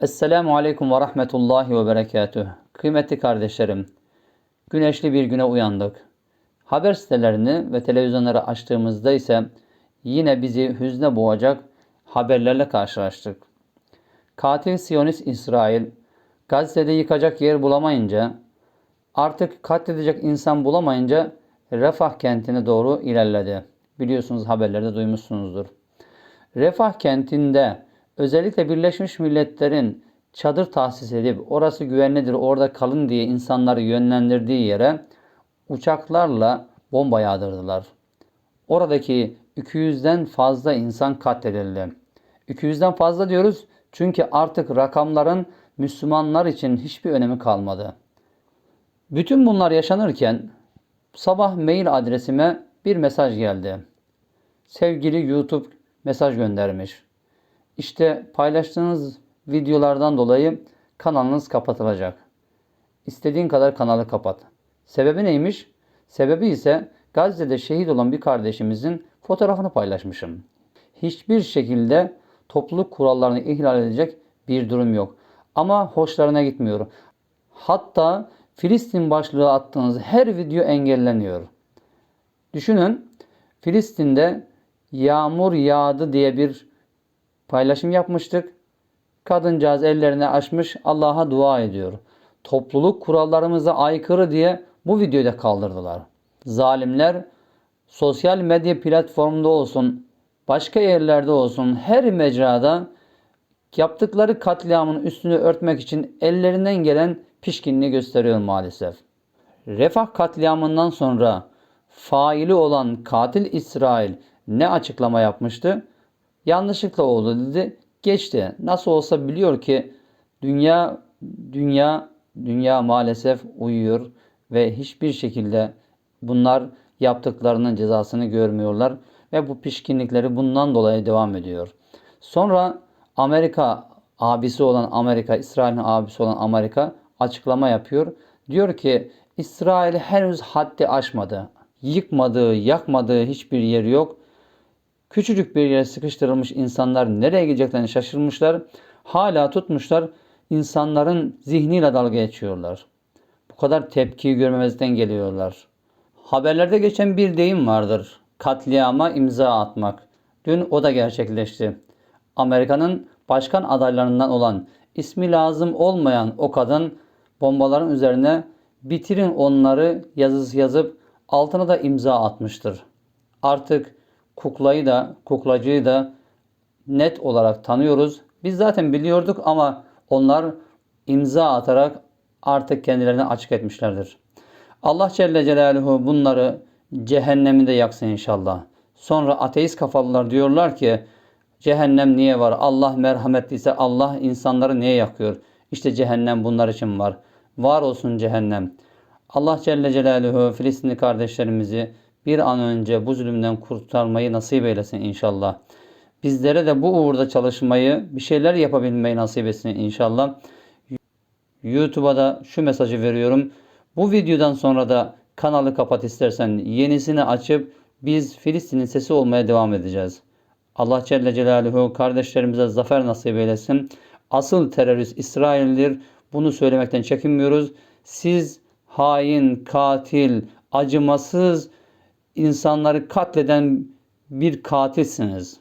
Esselamu Aleyküm ve Rahmetullahi ve Berekatüh. Kıymetli kardeşlerim, güneşli bir güne uyandık. Haber sitelerini ve televizyonları açtığımızda ise yine bizi hüzne boğacak haberlerle karşılaştık. Katil Siyonist İsrail, Gazze'de yıkacak yer bulamayınca, artık katledecek insan bulamayınca Refah kentine doğru ilerledi. Biliyorsunuz haberlerde duymuşsunuzdur. Refah kentinde özellikle Birleşmiş Milletler'in çadır tahsis edip orası güvenlidir orada kalın diye insanları yönlendirdiği yere uçaklarla bomba yağdırdılar. Oradaki 200'den fazla insan katledildi. 200'den fazla diyoruz çünkü artık rakamların Müslümanlar için hiçbir önemi kalmadı. Bütün bunlar yaşanırken sabah mail adresime bir mesaj geldi. Sevgili YouTube mesaj göndermiş. İşte paylaştığınız videolardan dolayı kanalınız kapatılacak. İstediğin kadar kanalı kapat. Sebebi neymiş? Sebebi ise Gazze'de şehit olan bir kardeşimizin fotoğrafını paylaşmışım. Hiçbir şekilde topluluk kurallarını ihlal edecek bir durum yok. Ama hoşlarına gitmiyor. Hatta Filistin başlığı attığınız her video engelleniyor. Düşünün Filistin'de yağmur yağdı diye bir paylaşım yapmıştık. Kadıncağız ellerini açmış Allah'a dua ediyor. Topluluk kurallarımıza aykırı diye bu videoyu da kaldırdılar. Zalimler sosyal medya platformunda olsun, başka yerlerde olsun her mecrada yaptıkları katliamın üstünü örtmek için ellerinden gelen pişkinliği gösteriyor maalesef. Refah katliamından sonra faili olan katil İsrail ne açıklama yapmıştı? Yanlışlıkla oldu dedi. Geçti. Nasıl olsa biliyor ki dünya dünya dünya maalesef uyuyor ve hiçbir şekilde bunlar yaptıklarının cezasını görmüyorlar ve bu pişkinlikleri bundan dolayı devam ediyor. Sonra Amerika abisi olan Amerika, İsrail'in abisi olan Amerika açıklama yapıyor. Diyor ki İsrail henüz haddi aşmadı. Yıkmadığı, yakmadığı hiçbir yer yok. Küçücük bir yere sıkıştırılmış insanlar nereye gideceklerini şaşırmışlar. Hala tutmuşlar insanların zihniyle dalga geçiyorlar. Bu kadar tepkiyi görmemezden geliyorlar. Haberlerde geçen bir deyim vardır. Katliama imza atmak. Dün o da gerçekleşti. Amerika'nın başkan adaylarından olan ismi lazım olmayan o kadın bombaların üzerine bitirin onları yazısı yazıp altına da imza atmıştır. Artık kuklayı da kuklacıyı da net olarak tanıyoruz. Biz zaten biliyorduk ama onlar imza atarak artık kendilerini açık etmişlerdir. Allah Celle Celaluhu bunları cehenneminde yaksın inşallah. Sonra ateist kafalılar diyorlar ki cehennem niye var? Allah merhametliyse Allah insanları niye yakıyor? İşte cehennem bunlar için var. Var olsun cehennem. Allah Celle Celaluhu Filistinli kardeşlerimizi bir an önce bu zulümden kurtarmayı nasip eylesin inşallah. Bizlere de bu uğurda çalışmayı, bir şeyler yapabilmeyi nasip etsin inşallah. YouTube'a da şu mesajı veriyorum. Bu videodan sonra da kanalı kapat istersen yenisini açıp biz Filistin'in sesi olmaya devam edeceğiz. Allah Celle Celaluhu kardeşlerimize zafer nasip eylesin. Asıl terörist İsrail'dir. Bunu söylemekten çekinmiyoruz. Siz hain, katil, acımasız insanları katleden bir katilsiniz.